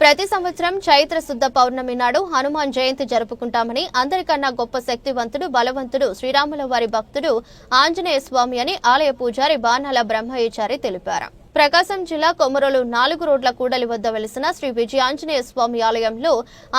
ప్రతి సంవత్సరం చైత్ర శుద్ధ పౌర్ణమి నాడు హనుమాన్ జయంతి జరుపుకుంటామని అందరికన్నా గొప్ప శక్తివంతుడు బలవంతుడు శ్రీరాముల వారి భక్తుడు ఆంజనేయ స్వామి అని ఆలయ పూజారి బాణాల బ్రహ్మయ్యచారి తెలిపారు. ప్రకాశం జిల్లా కొమరలు నాలుగు రోడ్ల కూడలి వద్ద వెలిసిన శ్రీ విజయ ఆంజనేయ స్వామి ఆలయంలో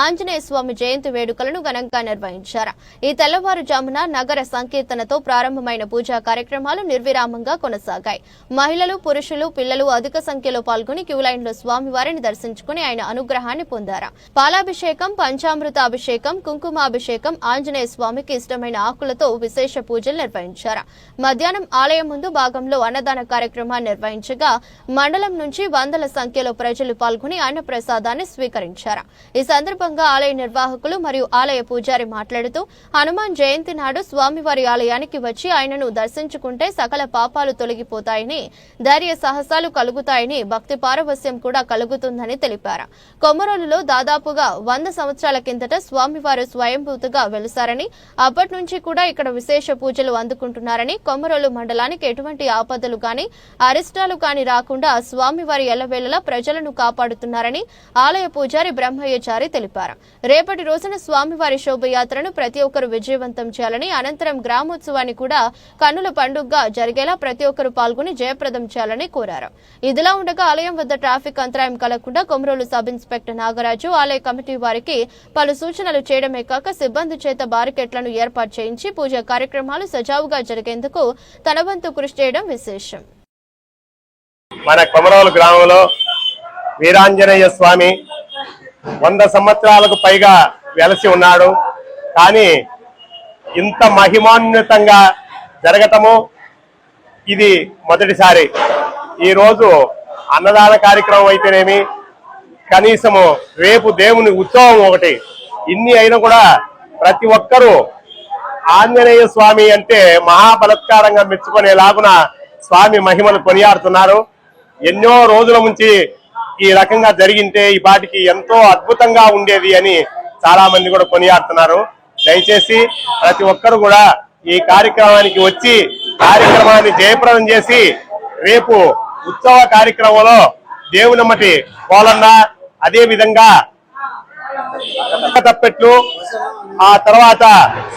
ఆంజనేయ స్వామి జయంతి వేడుకలను ఘనంగా నిర్వహించారు. ఈ తెల్లవారుజామున నగర సంకీర్తనతో ప్రారంభమైన పూజా కార్యక్రమాలు నిర్విరామంగా కొనసాగాయి. మహిళలు పురుషులు పిల్లలు అధిక సంఖ్యలో పాల్గొని క్యూలైన్లో స్వామివారిని దర్శించుకుని ఆయన అనుగ్రహాన్ని పొందారు. పాలాభిషేకం పంచామృత అభిషేకం కుంకుమాభిషేకం ఆంజనేయ స్వామికి ఇష్టమైన ఆకులతో విశేష పూజలు నిర్వహించారు. మధ్యాహ్నం ఆలయం ముందు భాగంలో అన్నదాన కార్యక్రమాన్ని నిర్వహించగా మండలం నుంచి వందల సంఖ్యలో ప్రజలు పాల్గొని అన్న ప్రసాదాన్ని స్వీకరించారు. ఈ సందర్భంగా ఆలయ నిర్వాహకులు మరియు ఆలయ పూజారి మాట్లాడుతూ హనుమాన్ జయంతి నాడు స్వామివారి ఆలయానికి వచ్చి ఆయనను దర్శించుకుంటే సకల పాపాలు తొలగిపోతాయని ధైర్య సాహసాలు కలుగుతాయని భక్తి పారవస్యం కూడా కలుగుతుందని తెలిపారు. కొమరోలులో దాదాపుగా వంద సంవత్సరాల కిందట స్వామివారు స్వయంభూతుగా వెలుసారని అప్పటి నుంచి కూడా ఇక్కడ విశేష పూజలు అందుకుంటున్నారని కొమరోలు మండలానికి ఎటువంటి ఆపదలు గాని అరిష్టాలు కాని రాకుండా స్వామివారి ఎల్లవేళలా ప్రజలను కాపాడుతున్నారని ఆలయ పూజారి బ్రహ్మయ్యచారి తెలిపారు. రేపటి రోజున స్వామివారి శోభయాత్రను ప్రతి ఒక్కరు విజయవంతం చేయాలని అనంతరం గ్రామోత్సవాన్ని కూడా కన్నుల పండుగగా జరిగేలా ప్రతి ఒక్కరు పాల్గొని జయప్రదం చేయాలని కోరారు. ఇదిలా ఉండగా ఆలయం వద్ద ట్రాఫిక్ అంతరాయం కలగకుండా కొమరోలు సబ్ ఇన్స్పెక్టర్ నాగరాజు ఆలయ కమిటీ వారికి పలు సూచనలు చేయడమే కాక సిబ్బంది చేత బారికెట్లను ఏర్పాటు చేయించి పూజా కార్యక్రమాలు సజావుగా జరిగేందుకు తన వంతు కృషి చేయడం విశేషం. మన కొమరవల గ్రామంలో వీరాంజనేయ స్వామి వంద సంవత్సరాలకు పైగా వెలసి ఉన్నాడు. కానీ ఇంత మహిమాన్వితంగా జరగటము ఇది మొదటిసారి. ఈరోజు అన్నదాన కార్యక్రమం అయితేనేమి కనీసము రేపు దేవుని ఉత్సవం ఒకటి. ఇన్ని అయినా కూడా ప్రతి ఒక్కరూ ఆంజనేయ స్వామి అంటే మహాబలత్కారంగా మెచ్చుకునేలాగున స్వామి మహిమలు కొనియాడుతున్నారు. ఎన్నో రోజుల నుంచి ఈ రకంగా జరిగింటే ఈ పాటికి ఎంతో అద్భుతంగా ఉండేది అని చాలా మంది కూడా కొనియాడుతున్నారు. దయచేసి ప్రతి ఒక్కరు కూడా ఈ కార్యక్రమానికి వచ్చి కార్యక్రమాన్ని జయప్రదం చేసి రేపు ఉత్సవ కార్యక్రమంలో దేవునమ్మటి కోలన్న అదే విధంగా తప్పెట్లు ఆ తర్వాత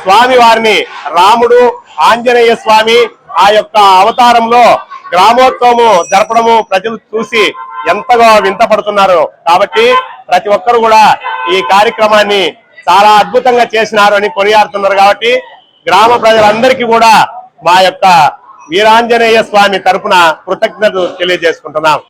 స్వామి వారిని రాముడు ఆంజనేయ స్వామి ఆ యొక్క అవతారంలో గ్రామోత్సవము జరపడము ప్రజలు చూసి ఎంతగా వింత పడుతున్నారు. కాబట్టి ప్రతి ఒక్కరు కూడా ఈ కార్యక్రమాన్ని చాలా అద్భుతంగా చేసినారు అని కొనియాడుతున్నారు. కాబట్టి గ్రామ ప్రజలందరికీ కూడా మా యొక్క వీరాంజనేయ స్వామి తరఫున కృతజ్ఞతలు తెలియజేసుకుంటున్నాం.